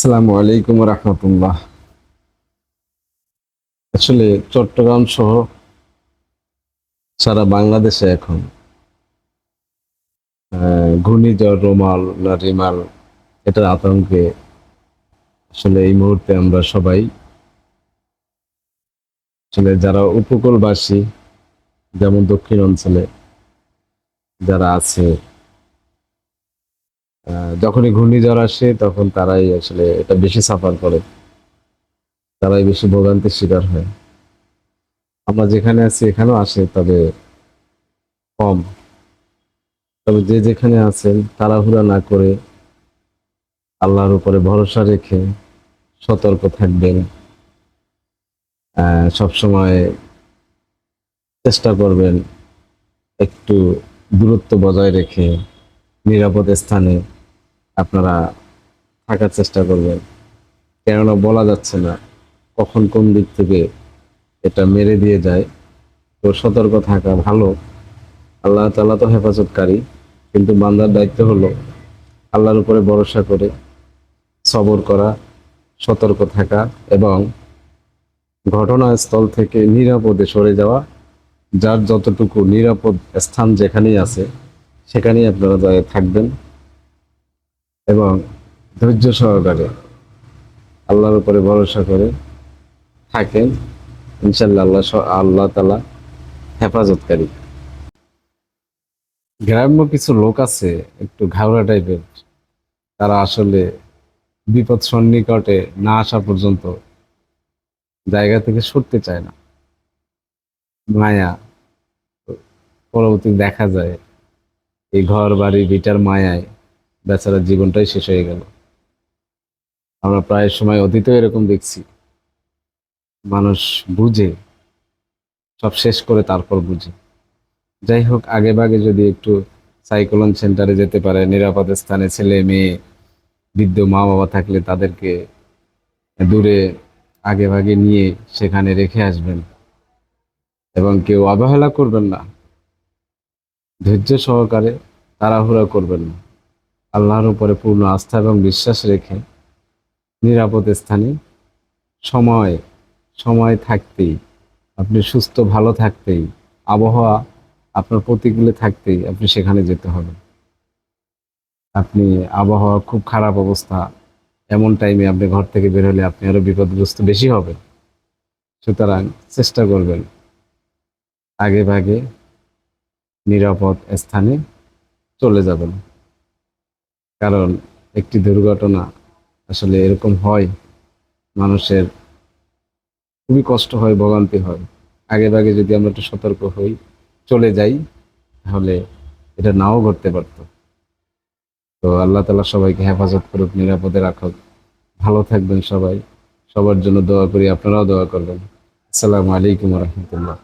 আসসালামু আলাইকুম রহমতুল্লাহ। আসলে চট্টগ্রাম সহ সারা বাংলাদেশে এখন ঘূর্ণিঝড়, রোমাল, না রিমাল, এটার আতঙ্কে আসলে এই মুহূর্তে আমরা সবাই, আসলে যারা উপকূলবাসী, যেমন দক্ষিণ অঞ্চলে যারা আছে যখনই ঘূর্ণিঝড় আসে, তখন তারাই আসলে এটা বেশি সাফার করে। তারাই বেশি ভোগান্তির শিকার হয়। আমরা যেখানে আছি, এখানেও আসে, তবে কম। তবে যে যেখানে আছেন, তাড়াহুড়া না করে আল্লাহর উপরে ভরসা রেখে সতর্ক থাকবেন। সবসময় চেষ্টা করবেন একটু দূরত্ব বজায় রেখে নিরাপদ স্থানে আপনারা থাকার চেষ্টা করবেন। কেননা বলা যাচ্ছে না কখন কোন দিক থেকে এটা মেরে দিয়ে যায়। তো সতর্ক থাকা ভালো। আল্লাহ তাআলা তো হেফাজতকারী, কিন্তু বান্দার দায়িত্ব হলো আল্লাহর উপরে ভরসা করে সবর করা, সতর্ক থাকা এবং ঘটনাস্থল থেকে নিরাপদে সরে যাওয়া, যার যতটুকু নিরাপদ স্থান যেখানেই আছে, সেখানেই আপনারা থাকবেন। এবং ধৈর্য সহকারে আল্লাহর উপরে ভরসা করে থাকেন। ইনশাল্লাহ আল্লাহ আল্লাহ তালা হেফাজতকারী। গ্রাম্য কিছু লোক আছে, একটু ঘাওড়া টাইপের। তারা আসলে বিপদ সন্নিকটে না আসা পর্যন্ত জায়গা থেকে সরতে চায় না। মায়া পরবর্তী দেখা যায়, এই ঘর বাড়ি বিটার মায়ায় বেচারার জীবনটাই শেষ হয়ে গেল। আমরা প্রায় সময় অতীতেও এরকম দেখছি। মানুষ বুঝে, সব শেষ করে তারপর বুঝে। যাই হোক, আগে ভাগে যদি একটু সাইক্লোন সেন্টারে যেতে পারে, নিরাপদ স্থানে ছেলে, মেয়ে, বৃদ্ধ মা বাবা থাকলে তাদেরকে দূরে, আগে ভাগে নিয়ে সেখানে রেখে আসবেন। এবং কেউ অবহেলা করবেন না। ধৈর্য সহকারে তাড়াহুড়া করবেন না। আল্লাহর উপরে পূর্ণ আস্থা এবং বিশ্বাস রেখে নিরাপদ স্থানে সময় সময় থাকতেই, আপনি সুস্থ, ভালো থাকতেই, আবহাওয়া আপনার প্রতিকূলে থাকতেই আপনি সেখানে যেতে হবে। আপনি আবহাওয়া খুব খারাপ অবস্থা, এমন টাইমে আপনি ঘর থেকে বের হলে আপনি আরও বিপদগ্রস্ত বেশি হবেন। সুতরাং চেষ্টা করবেন আগে ভাগে নিরাপদ স্থানে চলে যাবেন। কারণ একটি দুর্ঘটনা আসলে এরকম হয়, মানুষের খুবই কষ্ট হয়, ভোগান্তি হয়। আগে ভাগে যদি আমরা একটু সতর্ক হই, চলে যাই, তাহলে এটা নাও ঘটতে পারত। তো আল্লাহ তালা সবাইকে হেফাজত করুক, নিরাপদে রাখুক। ভালো থাকবেন সবাই। সবার জন্য দোয়া করি, আপনারাও দোয়া করবেন। আসসালামু আলাইকুম রহমতুল্লাহ।